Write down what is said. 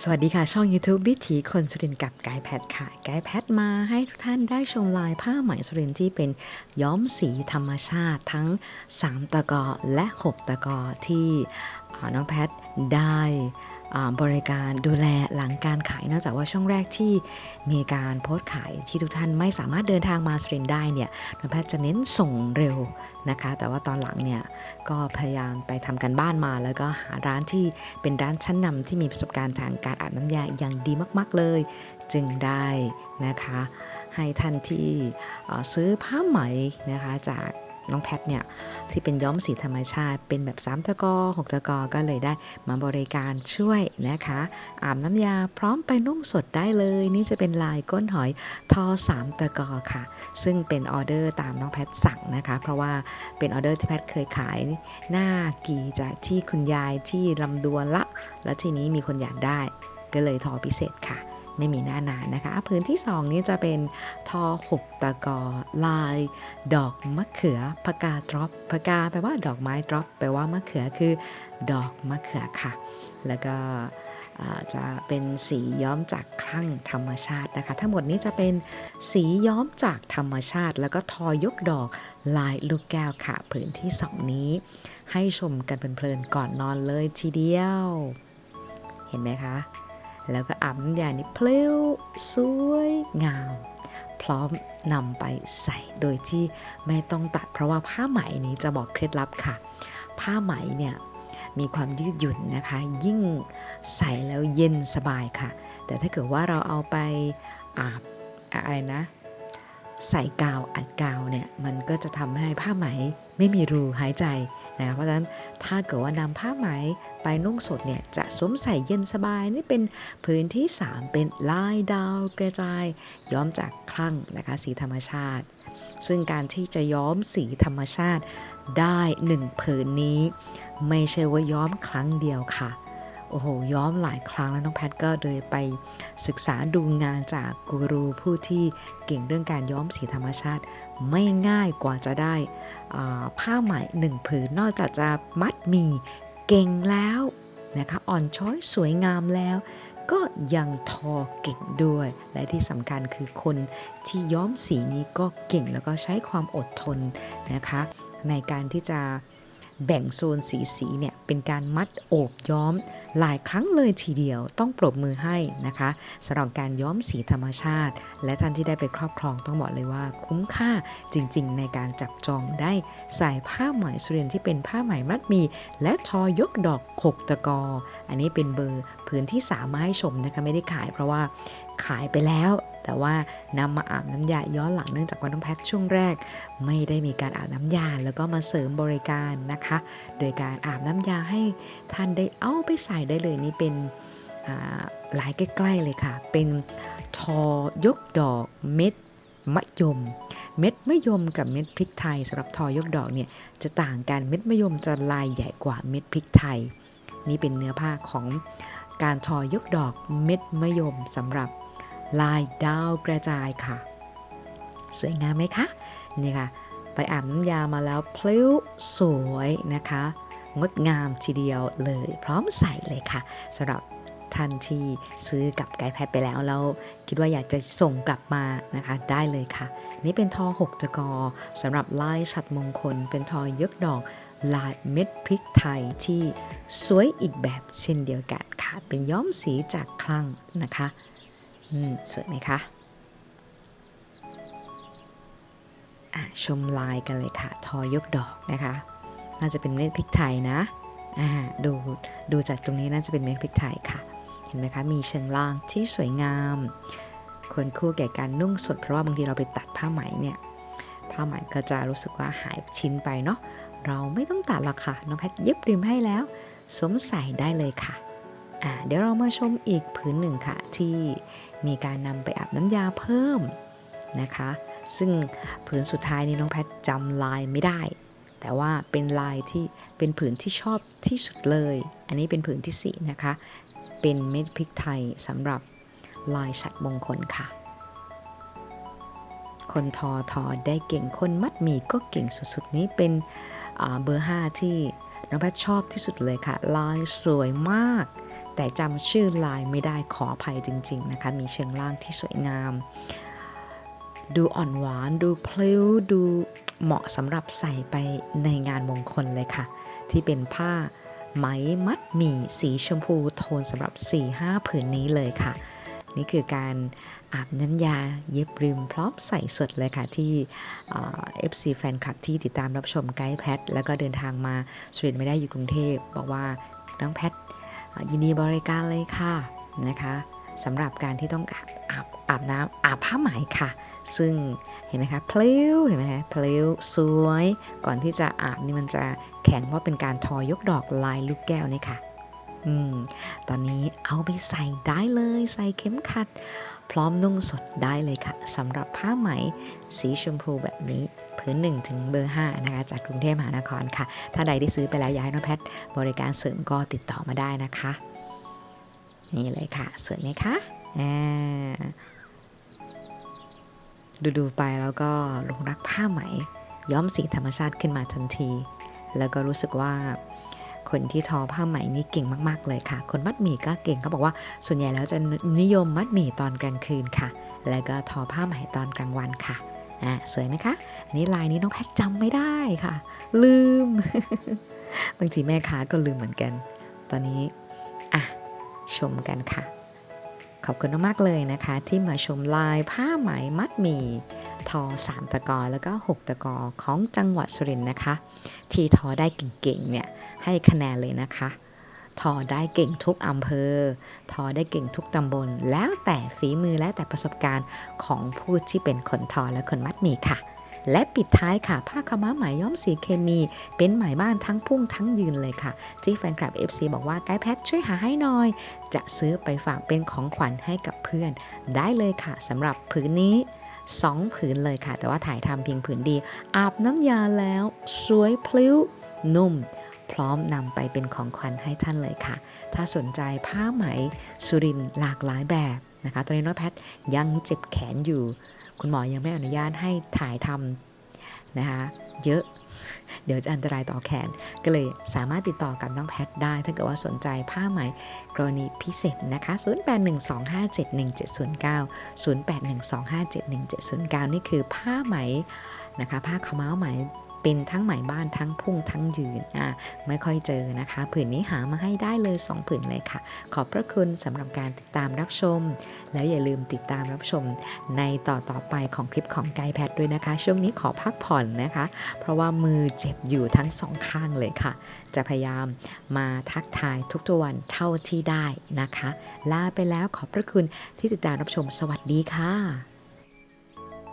สวัสดีค่ะ ช่อง YouTube วิถีคนสุรินกับไกด์แพทค่ะ ไกด์แพทมาให้ทุกท่านได้ชมลายผ้าไหมสุรินที่เป็นย้อมสีธรรมชาติทั้ง 3 ตะกอและ 6 ตะกอที่น้องแพทได้ บริการดูแลหลังการขายนอกจากว่าช่วงแรกที่มีการโพสต์ขายที่ทุกท่านไม่สามารถเดินทางมาสุรินทร์ได้เนี่ยนแพทจะเน้นส่งเร็วนะคะ แต่ว่าตอนหลังเนี่ยก็พยายามไปทำกันบ้านมา แล้วก็หาร้านที่เป็นร้านชั้นนำที่มีประสบการณ์ทางการอาบน้ำยาอย่างดีมาก ๆ เลย จึงได้นะคะ ให้ท่านที่ซื้อผ้าไหมนะคะจาก น้องแพทเนี่ยที่เป็นย้อมสีธรรมชาติ เป็นแบบ 3 ตะกอ 6 ตะกอ ก็เลยได้มาบริการช่วยนะคะ อาบน้ำยาพร้อมไปนุ่งสดได้เลย นี่จะเป็นลายก้นหอยทอ 3 ตะกอค่ะ ซึ่งเป็นออเดอร์ตามน้องแพทสั่งนะคะ เพราะว่าเป็นออเดอร์ที่แพทเคยขายหน้ากีจากที่คุณยายที่ลำดวนละ แล้วทีนี้มีคนอยากได้ ก็เลยทอพิเศษค่ะ ไม่มีหน้านานนะคะพื้นที่ 2 นี้จะเป็นทอ6ตะกอลาย ดอกมะเขือพกาดรอปพกาแปลว่าดอกไม้ดรอปแปลว่ามะเขือคือ ดอกมะเขือค่ะ แล้วก็จะเป็นสีย้อมจากคลั่งธรรมชาตินะคะ ทั้งหมดนี้จะเป็นสีย้อมจากธรรมชาติ แล้วก็ทอยกดอกลายลูกแก้วค่ะผืนที่2นี้ ให้ชมกันเพลินๆก่อนนอนเลยทีเดียว เห็นไหมคะ แล้วก็อาบน้ำยานี่เพลวสวยงาม พร้อมนำไปใส่โดยที่ไม่ต้องตัด เพราะว่าผ้าไหมนี้จะบอกเคล็ดลับค่ะ ผ้าไหมเนี่ยมีความยืดหยุ่นนะคะ ยิ่งใส่แล้วเย็นสบายค่ะ แต่ถ้าเกิดว่าเราเอาไปอาบอะไรนะ ใส่กาวอัดกาวเนี่ย มันก็จะทำให้ผ้าไหมไม่มีรูหายใจ นะคะเพราะฉะนั้นถ้าเกิดว่านำผ้าไหมไปนุ่งสดเนี่ยจะสวมใส่เย็นสบายนี่เป็นพื้นที่ 3 เป็นลายดาวกระจายย้อมจากคลั่งนะคะสีธรรมชาติ ซึ่งการที่จะย้อมสีธรรมชาติได้หนึ่งผืนนี้ ไม่ใช่ว่าย้อมครั้งเดียวค่ะ โอ้โห ย้อมหลายครั้งแล้วน้องแพทก็เลยไปศึกษาดูงานจากกูรูผู้ที่เก่งเรื่องการย้อมสีธรรมชาติ ไม่ง่ายกว่าจะได้ผ้าไหมหนึ่งผืนนอกจากจะมัดมีเก่งแล้วนะคะอ่อนช้อยสวยงามแล้ว ก็ยังทอเก่งด้วย และที่สำคัญคือคนที่ย้อมสีนี้ก็เก่งแล้วก็ใช้ความอดทนนะคะ ในการที่จะแบ่งโซนสีสีเนี่ยเป็นการมัดโอบย้อม หลายครั้งเลยทีเดียวต้องปรบมือให้นะคะสำหรับการย้อมสีธรรมชาติ และท่านที่ได้ไปครอบครองต้องบอกเลยว่า คุ้มค่าจริง ๆ ในการจับจองได้ใส่ผ้าไหมสุรินที่เป็นผ้าไหมมัดมี และทอยกดอกขกตะกอ อันนี้เป็นเบอร์พื้นที่สามมาให้ชมนะคะไม่ได้ขายเพราะว่า ขายไปแล้ว แต่ว่านำมาอาบน้ำยาย้อนหลังเนื่องจากว่าน้องแพทช่วงแรก ไม่ได้มีการอาบน้ำยาแล้วก็มาเสริมบริการนะคะ โดยการอาบน้ำยาให้ท่านได้เอาไปใส่ได้เลยนี่เป็นอ่าลายใกล้ ๆเลยค่ะ เป็นทอยกดอกเม็ดมะยม เม็ดมะยมกับเม็ดพริกไทยสำหรับทอยกดอกเนี่ยจะต่างกันเม็ดมะยมจะลายใหญ่กว่าเม็ดพริกไทย นี่เป็นเนื้อผ้าของการทอยกดอกเม็ดมะยมสำหรับ ลายดาวกระจายค่ะ สวยงามไหมคะ นี่ค่ะ ไปอาบน้ำยามาแล้วพลิ้วสวยนะคะ งดงามทีเดียวเลย พร้อมใส่เลยค่ะสำหรับท่านที่ซื้อกับไกด์แพทไปแล้วแล้ว คิดว่าอยากจะส่งกลับมานะคะ ได้เลยค่ะ นี่เป็นทอ 6จกอสำหรับลายฉัดมงคล เป็นทอยกดอกลายเม็ดพริกไทยที่สวยอีกแบบเช่นเดียวกันค่ะ เป็นย้อมสีจากคลั่งนะคะ อืม สวยไหมคะะชมลายกันเลยค่ะ ทอยกดอกนะคะ น่าจะเป็นเม็ดพริกไทยนะอ่าดู ดูจากตรงนี้น่าจะเป็นเม็ดพริกไทยค่ะ เห็นไหมคะ มีเชิงล่างที่สวยงาม ควรคู่แก่การนุ่งสด เพราะว่าบางทีเราไปตัดผ้าไหมเนี่ย ผ้าไหมก็จะรู้สึกว่าหายชิ้นไปเนาะ เราไม่ต้องตัดหรอกค่ะ น้องแพทเย็บริมให้แล้ว สวมใส่ได้เลยค่ะ เดี๋ยวเรามาชมอีกผืนหนึ่งค่ะ ที่มีการนำไปอาบน้ำยาเพิ่มนะคะ ซึ่งผืนสุดท้ายนี้น้องแพทจำลายไม่ได้ แต่ว่าเป็นลายที่เป็นผืนที่ชอบที่สุดเลย อันนี้เป็นผืนที่สี่นะคะ เป็นเม็ดพริกไทยสำหรับลายฉัดมงคลค่ะ คนทอทอได้เก่งคนมัดหมี่ก็เก่งสุดๆ นี้เป็นเบอร์5ที่น้องแพทชอบที่สุดเลยค่ะ ลายสวยมาก แต่จำชื่อลายไม่ได้ขออภัยจริง ๆ นะคะ มีเชิงล่างที่สวยงาม ดูอ่อนหวานดูพลิ้วดูเหมาะสำหรับใส่ไปในงานมงคลเลยค่ะ ที่เป็นผ้าไหมมัดหมี่สีชมพูโทนสำหรับ 4-5ผืนนี้เลยค่ะ นี่คือการอาบน้ำยาเย็บริมพร้อมใส่สดเลยค่ะที่เอฟซีแฟนคลับที่ติดตามรับชมไกด์แพท แล้วก็เดินทางมาสวีดไม่ได้อยู่กรุงเทพ บอกว่าน้องแพท ยินดีบริการเลยค่ะนะคะสำหรับการที่ต้องอาบอาบอาบน้ำอาบผ้าไหมค่ะ ซึ่งเห็นไหมคะเพลิ้วเห็นไหมคะเพลิ้วสวย ก่อนที่จะอาบนี่มันจะแข็งเพราะเป็นการทอยกดอกลายลูกแก้วนี่ค่ะอืมตอนนี้เอาไปใส่ได้เลยใส่เข็มขัด พร้อมนุ่งสดได้เลยค่ะสำหรับผ้าไหมสีชมพูแบบนี้พื้น1 ถึงเบอร์5นะคะจากกรุงเทพมหานครค่ะ ถ้าใดที่ซื้อไปแล้วอยากให้น้องแพทบริการเสริมก็ติดต่อมาได้นะคะ นี่เลยค่ะ สวยไหมคะอ่าดูดูๆไปแล้วก็หลงรักผ้าไหม ย้อมสีธรรมชาติขึ้นมาทันที แล้วก็รู้สึกว่า คนที่ทอผ้าไหมนี่เก่งมาก ๆ เลยค่ะ คนมัดหมี่ก็เก่งเขาบอกว่าส่วนใหญ่แล้วจะนิยมมัดหมี่ตอนกลางคืนค่ะ แล้วก็ทอผ้าไหมตอนกลางวันค่ะอะสวยไหมคะอันนี่ลายนี้น้องแพทจำไม่ได้ค่ะ ลืม บางทีแม่ค้าก็ลืมเหมือนกัน ตอนนี้อะชมกันค่ะ ขอบคุณมากๆเลยนะคะ ที่มาชมลายผ้าไหมมัดหมี่ ทอสามตะกอ แล้วก็หกตะกอของจังหวัดสุรินทร์นะคะ ที่ทอได้เก่งๆเนี่ยให้คะแนนเลยนะคะ ทอได้เก่งทุกอำเภอ ทอได้เก่งทุกตำบล แล้วแต่ฝีมือและแต่ประสบการณ์ของผู้ที่เป็นคนทอและคนมัดหมี่ค่ะและปิดท้ายค่ะ ผ้าขม้าไหมย้อมสีเคมี เป็นไหมบ้านทั้งพุ่งทั้งยืนเลยค่ะ ที่แฟนคลับ FC บอกว่าไกด์แพทช่วยหาให้หน่อย จะซื้อไปฝากเป็นของขวัญให้กับเพื่อน ได้เลยค่ะสำหรับผืนนี้ 2 ผืนเลยค่ะ แต่ว่าถ่ายทำเพียงผืนเดียวอาบน้ำยาแล้ว สวยพลิ้ว นุ่ม พร้อมนำไปเป็นของขวัญให้ท่านเลยค่ะ ถ้าสนใจผ้าไหมสุรินหลากหลายแบบนะคะ ตอนนี้น้องแพทยังเจ็บแขนอยู่ คุณหมอยังไม่อนุญาตให้ถ่ายทำนะคะ เยอะ เดี๋ยวจะอันตรายต่อแขน ก็เลยสามารถติดต่อกับน้องแพทได้ ถ้าเกิดว่าสนใจผ้าไหมกรณีพิเศษนะคะ 0812571709 0812571709 นี่คือผ้าไหมนะคะ ผ้าขม้าไหม เป็นทั้งไหมบ้านทั้งพุ่งทั้งยืนอะไม่ค่อยเจอนะคะ ผืนนี้หามาให้ได้เลย 2 ผืนเลยค่ะ ขอบพระคุณสำหรับการติดตามรับชม แล้วอย่าลืมติดตามรับชมในต่อต่อไปของคลิปของไกแพทด้วยนะคะ ช่วงนี้ขอพักผ่อนนะคะ เพราะว่ามือเจ็บอยู่ทั้งสองข้างเลยค่ะ จะพยายามมาทักทายทุกๆวันเท่าที่ได้นะคะ ลาไปแล้วขอบพระคุณที่ติดตามรับชมสวัสดีค่ะ